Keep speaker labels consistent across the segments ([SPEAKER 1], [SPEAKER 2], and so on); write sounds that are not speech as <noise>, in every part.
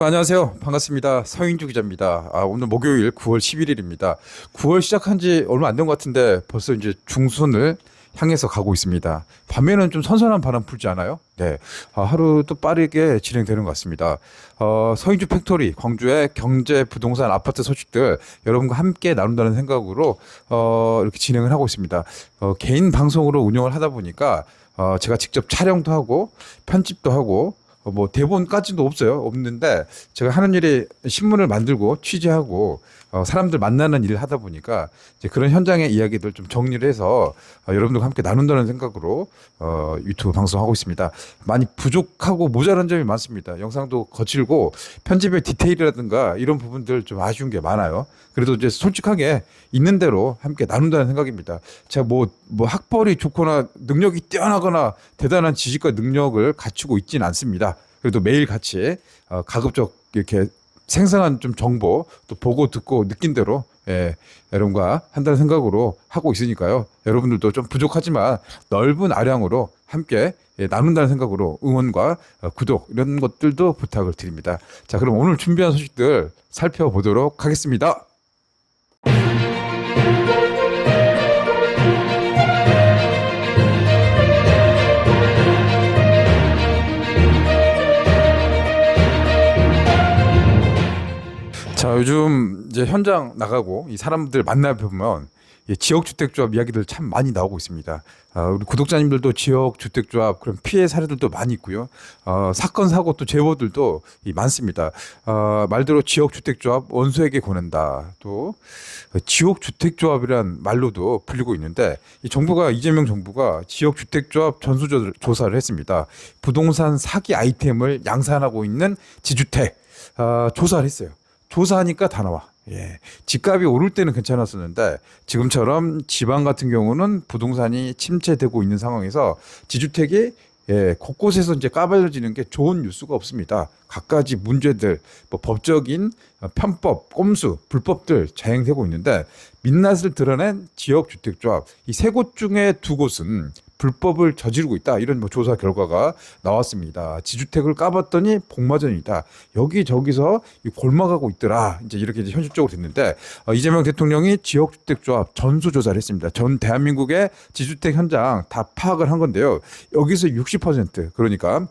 [SPEAKER 1] 안녕하세요. 반갑습니다. 서인주 기자입니다. 아, 오늘 목요일 9월 11일입니다. 9월 시작한 지 얼마 안 된 것 같은데 벌써 이제 중순을 향해서 가고 있습니다. 밤에는 좀 선선한 바람 불지 않아요? 네. 아, 하루도 빠르게 진행되는 것 같습니다. 어, 서인주 팩토리, 광주의 경제, 부동산, 아파트 소식들 여러분과 함께 나눈다는 생각으로 어, 이렇게 진행을 하고 있습니다. 어, 개인 방송으로 운영을 하다 보니까 어, 제가 직접 촬영도 하고 편집도 하고 어, 뭐 대본까지도 없어요. 없는데 제가 하는 일이 신문을 만들고 취재하고 어, 사람들 만나는 일을 하다 보니까 이제 그런 현장의 이야기들 좀 정리를 해서 어, 여러분들과 함께 나눈다는 생각으로 어, 유튜브 방송하고 있습니다. 많이 부족하고 모자란 점이 많습니다. 영상도 거칠고 편집의 디테일이라든가 이런 부분들 좀 아쉬운 게 많아요. 그래도 이제 솔직하게 있는 대로 함께 나눈다는 생각입니다. 제가 뭐, 뭐 학벌이 좋거나 능력이 뛰어나거나 대단한 지식과 능력을 갖추고 있지는 않습니다. 그래도 매일 같이 어, 가급적 이렇게 생생한 좀 정보 또 보고 듣고 느낀 대로 예, 여러분과 한다는 생각으로 하고 있으니까요. 여러분들도 좀 부족하지만 넓은 아량으로 함께 예, 나눈다는 생각으로 응원과 어, 구독 이런 것들도 부탁을 드립니다. 자, 그럼 오늘 준비한 소식들 살펴보도록 하겠습니다. 자, 요즘 이제 현장 나가고 이 사람들 만나 보면 이 지역 주택조합 이야기들 참 많이 나오고 있습니다. 아, 우리 구독자님들도 지역 주택조합 그런 피해 사례들도 많이 있고요. 어, 사건 사고 또 제보들도 이 많습니다. 어, 말대로 지역 주택조합 원수에게 권한다. 또 지역 주택조합이란 말로도 불리고 있는데 이 정부가 이재명 정부가 지역 주택조합 전수 조- 조사를 했습니다. 부동산 사기 아이템을 양산하고 있는 지주택 아, 조사를 했어요. 조사하니까 다 나와. 예. 집값이 오를 때는 괜찮았었는데 지금처럼 지방 같은 경우는 부동산이 침체되고 있는 상황에서 지주택이 예, 곳곳에서 이제 까발려지는 게 좋은 뉴스가 없습니다. 갖가지 문제들, 뭐 법적인 어, 편법, 꼼수, 불법들 자행되고 있는데 민낯을 드러낸 지역 주택조합 이 세 곳 중에 두 곳은 불법을 저지르고 있다 이런 뭐 조사 결과가 나왔습니다. 지주택을 까봤더니 복마전이다. 여기 저기서 이 골마가고 있더라. 이제 이렇게 이제 현실적으로 됐는데 어, 이재명 대통령이 지역주택조합 전수 조사를 했습니다. 전 대한민국의 지주택 현장 다 파악을 한 건데요. 여기서 60% 그러니까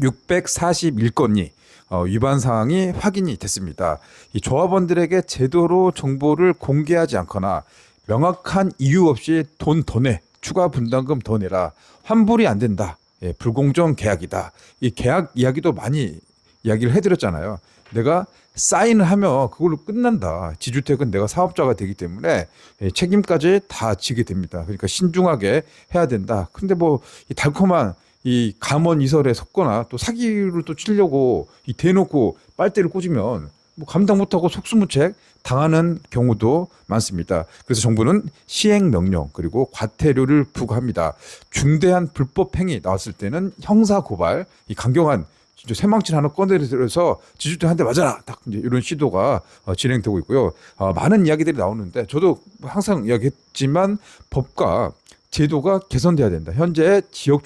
[SPEAKER 1] 641건이 어, 위반 사항이 확인이 됐습니다. 이 조합원들에게 제도로 정보를 공개하지 않거나 명확한 이유 없이 돈 더 내, 추가 분담금 더 내라, 환불이 안 된다, 예, 불공정 계약이다. 이 계약 이야기도 많이 이야기를 해드렸잖아요. 내가 사인을 하면 그걸로 끝난다. 지주택은 내가 사업자가 되기 때문에 예, 책임까지 다 지게 됩니다. 그러니까 신중하게 해야 된다. 근데 뭐 이 달콤한 이 감원 이설에 섰거나 또 사기를 또 치려고 이 대놓고 빨대를 꽂으면 뭐 감당 못하고 속수무책 당하는 경우도 많습니다. 그래서 정부는 시행 명령 그리고 과태료를 부과합니다. 중대한 불법 행위 나왔을 때는 형사 고발, 이 강경한 진짜 새망친 하나 꺼내들어서 지주택 한대 맞아라 딱 이제 이런 시도가 어, 진행되고 있고요. 어, 많은 이야기들이 나오는데 저도 항상 이야기했지만 법과 제도가 개선돼야 된다. 현재 지역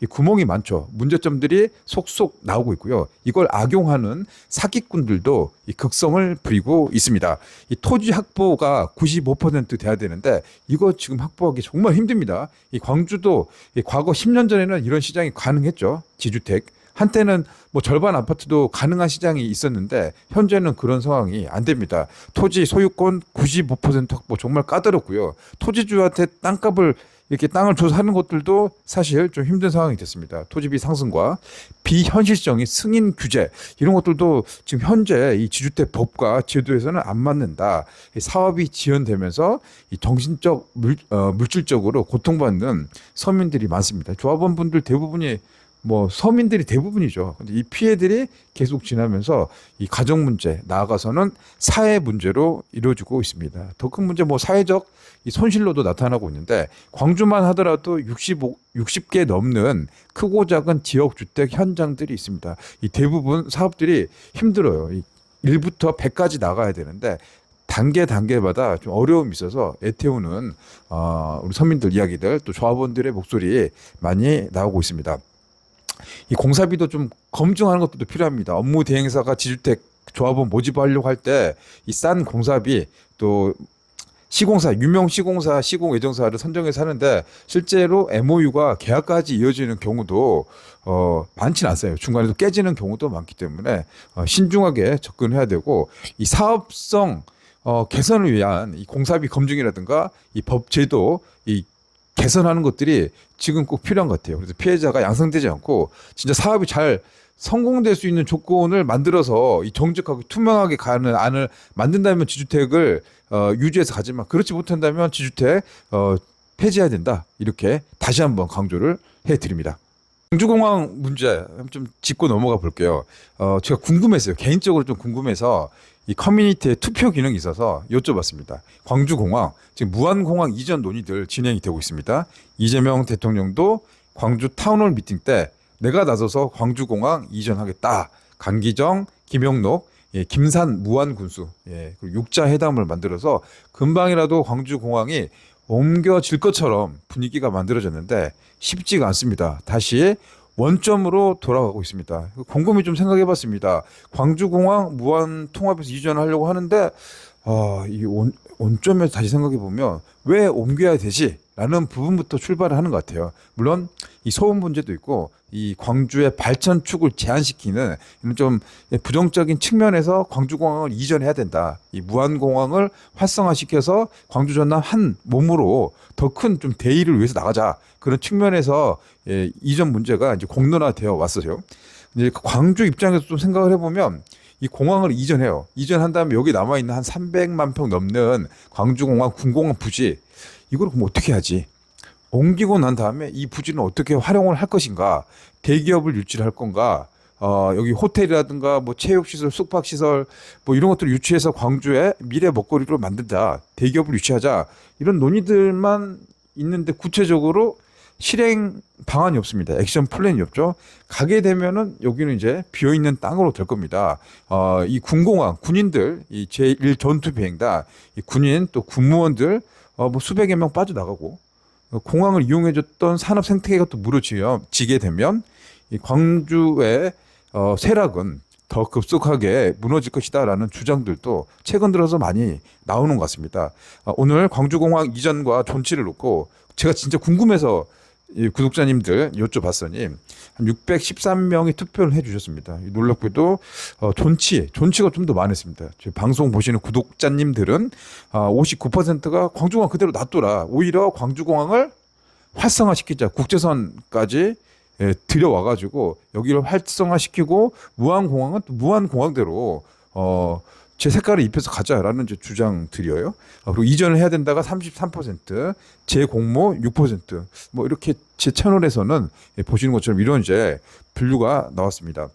[SPEAKER 1] 이 구멍이 많죠. 문제점들이 속속 나오고 있고요. 이걸 악용하는 사기꾼들도 이 극성을 부리고 있습니다. 이 토지 확보가 95% 돼야 되는데 이거 지금 확보하기 정말 힘듭니다. 이 광주도 이 과거 10년 전에는 이런 시장이 가능했죠. 지주택. 한때는 뭐 절반 아파트도 가능한 시장이 있었는데 현재는 그런 상황이 안 됩니다. 토지 소유권 95% 확보 정말 까다롭고요. 토지주한테 땅값을 이렇게 땅을 줘서 하는 것들도 사실 좀 힘든 상황이 됐습니다. 토지비 상승과 비현실적인 승인 규제 이런 것들도 지금 현재 이 지주택 법과 제도에서는 안 맞는다. 이 사업이 지연되면서 이 정신적 물, 어, 물질적으로 고통받는 서민들이 많습니다. 조합원 분들 대부분이 뭐 서민들이 대부분이죠. 근데 이 피해들이 계속 지나면서 이 가정 문제 나아가서는 사회 문제로 이루어지고 있습니다. 더 큰 문제 뭐 사회적 이 손실로도 나타나고 있는데 광주만 하더라도 65 60개 넘는 크고 작은 지역 주택 현장들이 있습니다. 이 대부분 사업들이 힘들어요. 이 1부터 100까지 나가야 되는데 단계 단계마다 좀 어려움이 있어서 애태우는 어, 우리 서민들 이야기들 또 조합원들의 목소리 많이 나오고 있습니다. 이 공사비도 좀 검증하는 것도 필요합니다. 업무 대행사가 지주택 조합원 모집하려고 할 때 이 싼 공사비 또 시공사 유명 시공사 시공 예정사를 선정해서 하는데 실제로 MOU가 계약까지 이어지는 경우도 어 많지는 않아요. 중간에도 깨지는 경우도 많기 때문에 어, 신중하게 접근해야 되고 이 사업성 어 개선을 위한 이 공사비 검증이라든가 이 법 제도 이 개선하는 것들이 지금 꼭 필요한 것 같아요. 그래서 피해자가 양성되지 않고 진짜 사업이 잘 성공될 수 있는 조건을 만들어서 이 정직하고 투명하게 가는 안을 만든다면 지주택을 어, 유지해서 가지만 그렇지 못한다면 지주택 어, 폐지해야 된다 이렇게 다시 한번 강조를 해드립니다. 광주공항 문제 좀 짚고 넘어가 볼게요. 어, 제가 궁금했어요. 개인적으로 좀 궁금해서 이 커뮤니티에 투표 기능이 있어서 여쭤봤습니다. 광주공항 지금 무한공항 이전 논의들 진행이 되고 있습니다. 이재명 대통령도 광주 타운홀 미팅 때 내가 나서서 광주공항 이전하겠다. 강기정, 김영록, 예, 김산 무한 군수 예, 그리고 육자 회담을 만들어서 금방이라도 광주공항이 옮겨질 것처럼 분위기가 만들어졌는데 쉽지가 않습니다. 다시 원점으로 돌아가고 있습니다. 곰곰이 좀 생각해 봤습니다. 광주공항 무한 통합에서 이전하려고 하는데 아, 이 원, 원점에서 다시 생각해 보면 왜 옮겨야 되지? 라는 부분부터 출발을 하는 것 같아요. 물론 이 소음 문제도 있고 이 광주의 발전축을 제한시키는 이런 좀 부정적인 측면에서 광주공항을 이전해야 된다. 이 무한공항을 활성화시켜서 광주 전남 한 몸으로 더 큰 좀 대의를 위해서 나가자. 그런 측면에서 예, 이전 문제가 이제 공론화되어 왔어요. 이제 광주 입장에서 좀 생각을 해보면 이 공항을 이전해요. 이전한 다음에 여기 남아 있는 한 300만 평 넘는 광주공항 군공항 부지 이걸 그럼 어떻게 하지? 옮기고 난 다음에 이 부지는 어떻게 활용을 할 것인가? 대기업을 유치를 할 건가? 어, 여기 호텔이라든가 뭐 체육시설, 숙박시설 뭐 이런 것들을 유치해서 광주에 미래 먹거리로 만든다. 대기업을 유치하자. 이런 논의들만 있는데 구체적으로 실행 방안이 없습니다. 액션 플랜이 없죠. 가게 되면은 여기는 이제 비어 있는 땅으로 될 겁니다. 어, 이 군공항 군인들 이 제1 전투 비행단 이 군인 또 군무원들 어, 뭐 수백여 명 빠져나가고 어, 공항을 이용해줬던 산업 생태계가 또 무너지게 되면 이 광주의 어, 세락은 더 급속하게 무너질 것이다라는 주장들도 최근 들어서 많이 나오는 것 같습니다. 어, 오늘 광주공항 이전과 존치를 놓고 제가 진짜 궁금해서 이 구독자님들 여쭤봤더니 한 613명이 투표를 해주셨습니다. 놀랍게도 어, 존치, 존치가 좀 더 많았습니다. 제 방송 보시는 구독자님들은 아, 59%가 광주공항 그대로 놔둬라. 오히려 광주공항을 활성화시키자. 국제선까지 예, 들여와가지고 여기를 활성화시키고 무한공항은 또 무한공항대로 어, 제 색깔을 입혀서 가자라는 주장 드려요. 어, 그리고 이전을 해야 된다가 33%, 제 공모 6%뭐 이렇게 제 채널에서는 예, 보시는 것처럼 이런 이제 분류가 나왔습니다.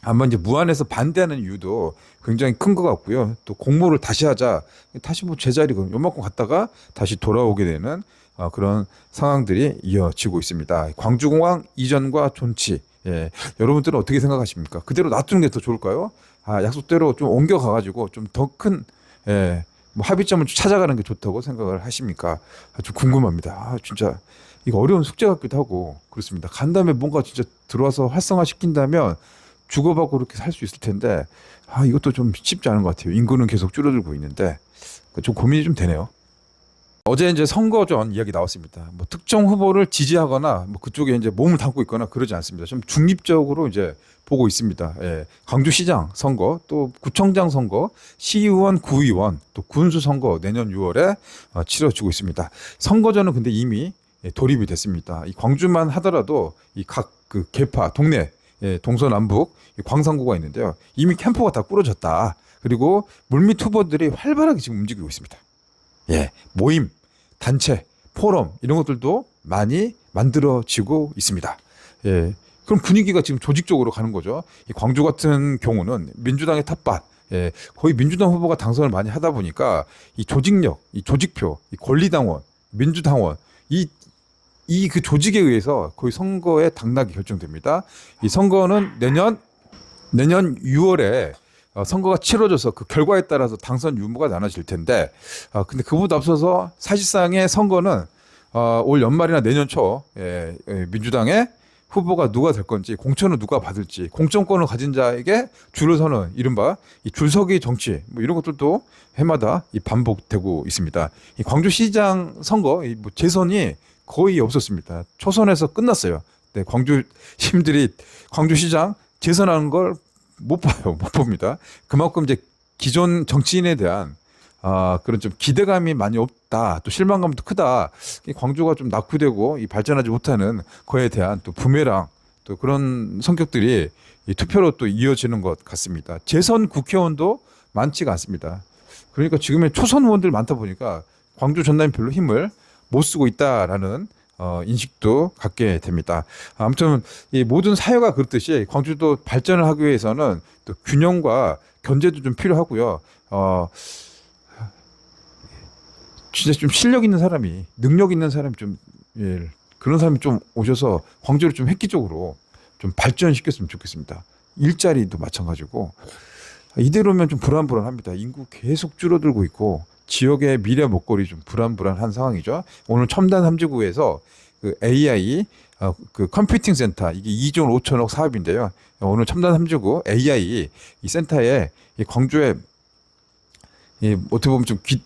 [SPEAKER 1] 아마 이제 무안에서 반대하는 이유도 굉장히 큰 것 같고요. 또 공모를 다시 하자, 다시 뭐 제자리 요만큼 갔다가 다시 돌아오게 되는 어, 그런 상황들이 이어지고 있습니다. 광주공항 이전과 존치, 예, 여러분들은 어떻게 생각하십니까? 그대로 놔두는 게 더 좋을까요? 아, 약속대로 좀 옮겨 가가지고 좀 더큰 예, 뭐 합의점을 좀 찾아가는 게 좋다고 생각을 하십니까? 아, 좀 궁금합니다. 아, 진짜 이거 어려운 숙제 같기도 하고 그렇습니다. 간 다음에 뭔가 진짜 들어와서 활성화 시킨다면 주고받고 그렇게 살 수 있을 텐데 아, 이것도 좀 쉽지 않은 것 같아요. 인구는 계속 줄어들고 있는데 좀 고민이 좀 되네요. 어제 이제 선거 전 이야기 나왔습니다. 뭐 특정 후보를 지지하거나 뭐 그쪽에 이제 몸을 담고 있거나 그러지 않습니다. 좀 중립적으로 이제 보고 있습니다. 예. 광주시장 선거, 또 구청장 선거, 시의원, 구의원, 또 군수 선거 내년 6월에 어, 치러지고 있습니다. 선거 전은 근데 이미 예, 돌입이 됐습니다. 이 광주만 하더라도 이 각 그 개파 동네 예, 동서남북 이 광산구가 있는데요. 이미 캠프가 다 꾸려졌다. 그리고 물밑 후보들이 활발하게 지금 움직이고 있습니다. 예, 모임, 단체, 포럼 이런 것들도 많이 만들어지고 있습니다. 예, 그럼 분위기가 지금 조직적으로 가는 거죠. 이 광주 같은 경우는 민주당의 텃밭, 예, 거의 민주당 후보가 당선을 많이 하다 보니까 이 조직력, 이 조직표, 이 권리당원, 민주당원, 이 이 그 조직에 의해서 거의 선거의 당락이 결정됩니다. 이 선거는 내년 내년 6월에 어, 선거가 치러져서 그 결과에 따라서 당선 유무가 나눠질 텐데, 어, 근데 그보다 앞서서 사실상의 선거는 어, 올 연말이나 내년 초 예, 예, 민주당의 후보가 누가 될 건지 공천을 누가 받을지 공천권을 가진 자에게 줄을 서는 이른바 이 줄서기 정치 뭐 이런 것들도 해마다 이 반복되고 있습니다. 이 광주시장 선거 이뭐 재선이 거의 없었습니다. 초선에서 끝났어요. 네, 광주 <laughs> 시민들이 광주시장 재선하는 걸 못 봐요, 못 봅니다. 그만큼 이제 기존 정치인에 대한 아, 그런 좀 기대감이 많이 없다. 또 실망감도 크다. 이 광주가 좀 낙후되고 이 발전하지 못하는 거에 대한 또 부메랑 또 그런 성격들이 이 투표로 또 이어지는 것 같습니다. 재선 국회의원도 많지가 않습니다. 그러니까 지금의 초선 의원들 많다 보니까 광주 전남이 별로 힘을 못 쓰고 있다라는 어, 인식도 갖게 됩니다. 아무튼 이 모든 사회가 그렇듯이 광주도 발전을 하기 위해서는 또 균형과 견제도 좀 필요하고요. 어, 진짜 좀 실력 있는 사람이 능력 있는 사람이 좀 예, 그런 사람이 좀 오셔서 광주를 좀 획기적으로 좀 발전시켰으면 좋겠습니다. 일자리도 마찬가지고 이대로면 좀 불안불안합니다. 인구 계속 줄어들고 있고 지역의 미래 먹거리 좀 불안불안한 상황이죠. 오늘 첨단 삼지구에서 그 AI 어, 그 컴퓨팅 센터 이게 2조 5천억 사업인데요. 오늘 첨단 삼지구 AI 이 센터에 이 광주에 이 어떻게 보면 좀 귀,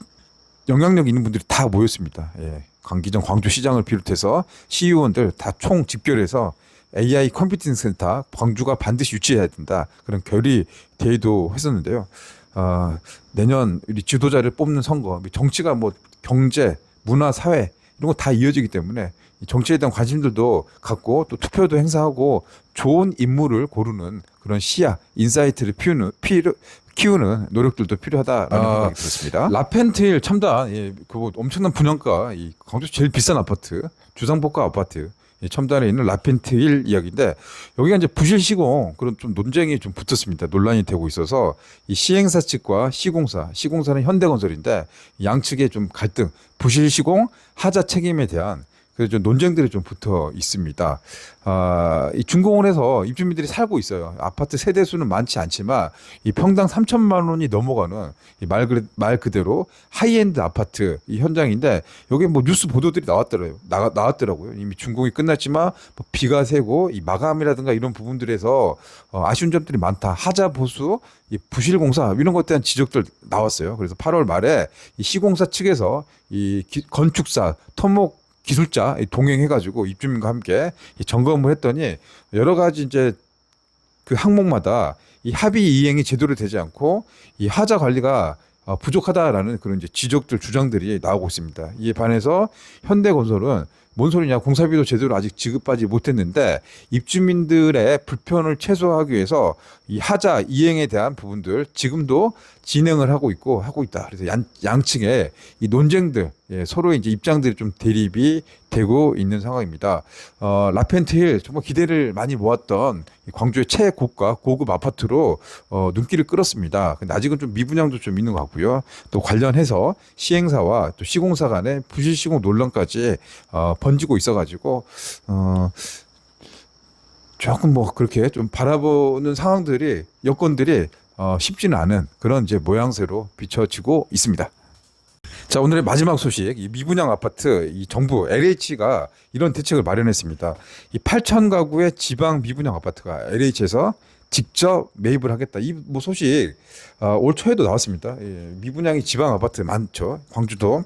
[SPEAKER 1] 영향력 있는 분들이 다 모였습니다. 예. 강기정 광주시장을 비롯해서 시의원들 다 총 집결해서 AI 컴퓨팅 센터 광주가 반드시 유치해야 된다 그런 결의 대의도 했었는데요. 어, 내년 우리 지도자를 뽑는 선거, 정치가 뭐 경제, 문화, 사회 이런 거 다 이어지기 때문에 이 정치에 대한 관심들도 갖고 또 투표도 행사하고 좋은 인물을 고르는 그런 시야, 인사이트를 피우는 필요, 키우는 노력들도 필요하다라는
[SPEAKER 2] 아,
[SPEAKER 1] 생각이 들었습니다. 라펜테일 첨단, 예, 그거 엄청난 분양가, 이 광주 제일 비싼 아파트, 주상복합 아파트. 이 첨단에 있는 라펜테일 이야기인데 여기가 이제 부실 시공 그런 좀 논쟁이 좀 붙었습니다. 논란이 되고 있어서 이 시행사 측과 시공사, 시공사는 현대건설인데 양측의 좀 갈등, 부실 시공 하자 책임에 대한 그래서 좀 논쟁들이 좀 붙어 있습니다. 아, 이 중공원에서 입주민들이 살고 있어요. 아파트 세대 수는 많지 않지만 이 평당 3천만 원이 넘어가는 이말 그, 말 그대로 하이엔드 아파트 이 현장인데 여기 뭐 뉴스 보도들이 나왔더라고요. 나, 나왔더라고요. 이미 준공이 끝났지만 뭐 비가 새고 이 마감이라든가 이런 부분들에서 어, 아쉬운 점들이 많다. 하자 보수, 이 부실 공사 이런 것에 대한 지적들 나왔어요. 그래서 8월 말에 이 시공사 측에서 이 기, 건축사 토목 기술자 동행해가지고 입주민과 함께 이 점검을 했더니 여러 가지 이제 그 항목마다 이 합의 이행이 제대로 되지 않고 이 하자 관리가 어, 부족하다라는 그런 이제 지적들 주장들이 나오고 있습니다. 이에 반해서 현대건설은 뭔 소리냐 공사비도 제대로 아직 지급하지 못했는데 입주민들의 불편을 최소화하기 위해서 이 하자 이행에 대한 부분들 지금도 진행을 하고 있고 하고 있다. 그래서 양, 양측의 이 논쟁들 예, 서로의 이제 입장들이 좀 대립이 되고 있는 상황입니다. 어, 라펜트힐 정말 기대를 많이 모았던 이 광주의 최고가 고급 아파트로 어, 눈길을 끌었습니다. 근데 아직은 좀 미분양도 좀 있는 것 같고요. 또 관련해서 시행사와 또 시공사 간의 부실 시공 논란까지 어, 번지고 있어가지고 어, 조금 뭐 그렇게 좀 바라보는 상황들이 여건들이 어, 쉽지는 않은 그런 이제 모양새로 비춰지고 있습니다. 자 오늘의 마지막 소식 이 미분양 아파트 이 정부 LH가 이런 대책을 마련했습니다. 이 8천 가구의 지방 미분양 아파트가 LH에서 직접 매입을 하겠다. 이 뭐 소식 어, 올 초에도 나왔습니다. 예, 미분양이 지방 아파트 많죠. 광주도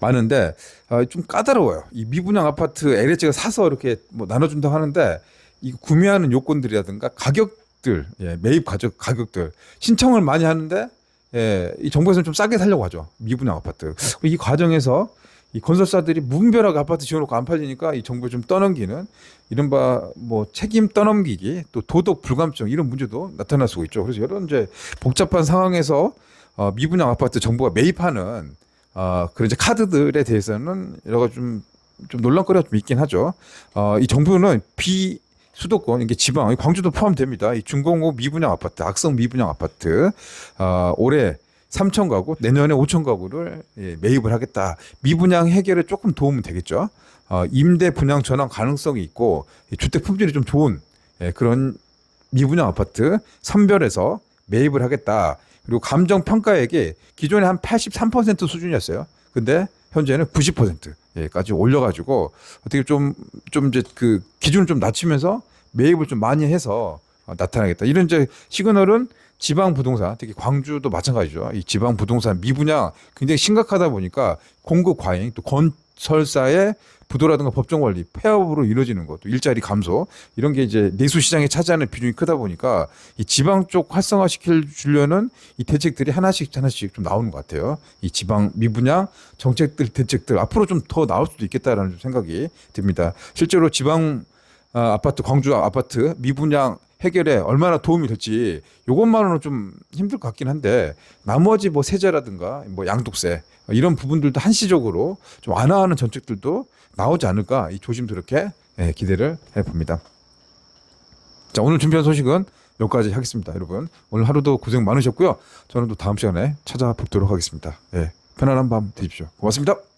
[SPEAKER 1] 많은데 어, 좀 까다로워요. 이 미분양 아파트 LH가 사서 이렇게 뭐 나눠준다고 하는데 이 구매하는 요건들이라든가 가격들, 예, 매입 가격 가격들 신청을 많이 하는데 예, 이 정부에서는 좀 싸게 살려고 하죠. 미분양 아파트. 이 과정에서 이 건설사들이 무분별하게 아파트 지어놓고 안 팔리니까 이 정부에 좀 떠넘기는 이른바 뭐 책임 떠넘기기 또 도덕 불감증 이런 문제도 나타날 수가 있죠. 그래서 이런 이제 복잡한 상황에서 어, 미분양 아파트 정부가 매입하는 어, 그런 이제 카드들에 대해서는 여러 가지 좀, 좀 논란거리가 좀 있긴 하죠. 어, 이 정부는 비 수도권 이게 지방 광주도 포함됩니다. 이 중공업 미분양 아파트, 악성 미분양 아파트 어, 올해 3천 가구, 내년에 5천 가구를 예, 매입을 하겠다. 미분양 해결에 조금 도움은 되겠죠. 어, 임대 분양 전환 가능성이 있고 이 주택 품질이 좀 좋은 예, 그런 미분양 아파트 선별해서 매입을 하겠다. 그리고 감정 평가액이 기존에 한 83% 수준이었어요. 근데 현재는 90%까지 올려가지고 어떻게 좀 좀 이제 그 기준을 좀 낮추면서 매입을 좀 많이 해서 어, 나타나겠다. 이런 이제 시그널은 지방 부동산, 특히 광주도 마찬가지죠. 이 지방 부동산 미분양 굉장히 심각하다 보니까 공급 과잉, 또 건 설사의 부도라든가 법정 관리 폐업으로 이루어지는 것도 일자리 감소 이런 게 이제 내수 시장에 차지하는 비중이 크다 보니까 이 지방 쪽 활성화 시킬 주려는 이 대책들이 하나씩 하나씩 좀 나오는 것 같아요. 이 지방 미분양 정책들 대책들 앞으로 좀 더 나올 수도 있겠다라는 좀 생각이 듭니다. 실제로 지방 아, 아파트 광주 아파트 미분양 해결에 얼마나 도움이 될지 요것만으로는 좀 힘들 것 같긴 한데 나머지 뭐 세제라든가 뭐 양도세 이런 부분들도 한시적으로 좀 완화하는 정책들도 나오지 않을까 이 조심스럽게 예, 기대를 해봅니다. 자 오늘 준비한 소식은 여기까지 하겠습니다, 여러분. 오늘 하루도 고생 많으셨고요. 저는 또 다음 시간에 찾아뵙도록 하겠습니다. 예, 편안한 밤 되십시오. 고맙습니다.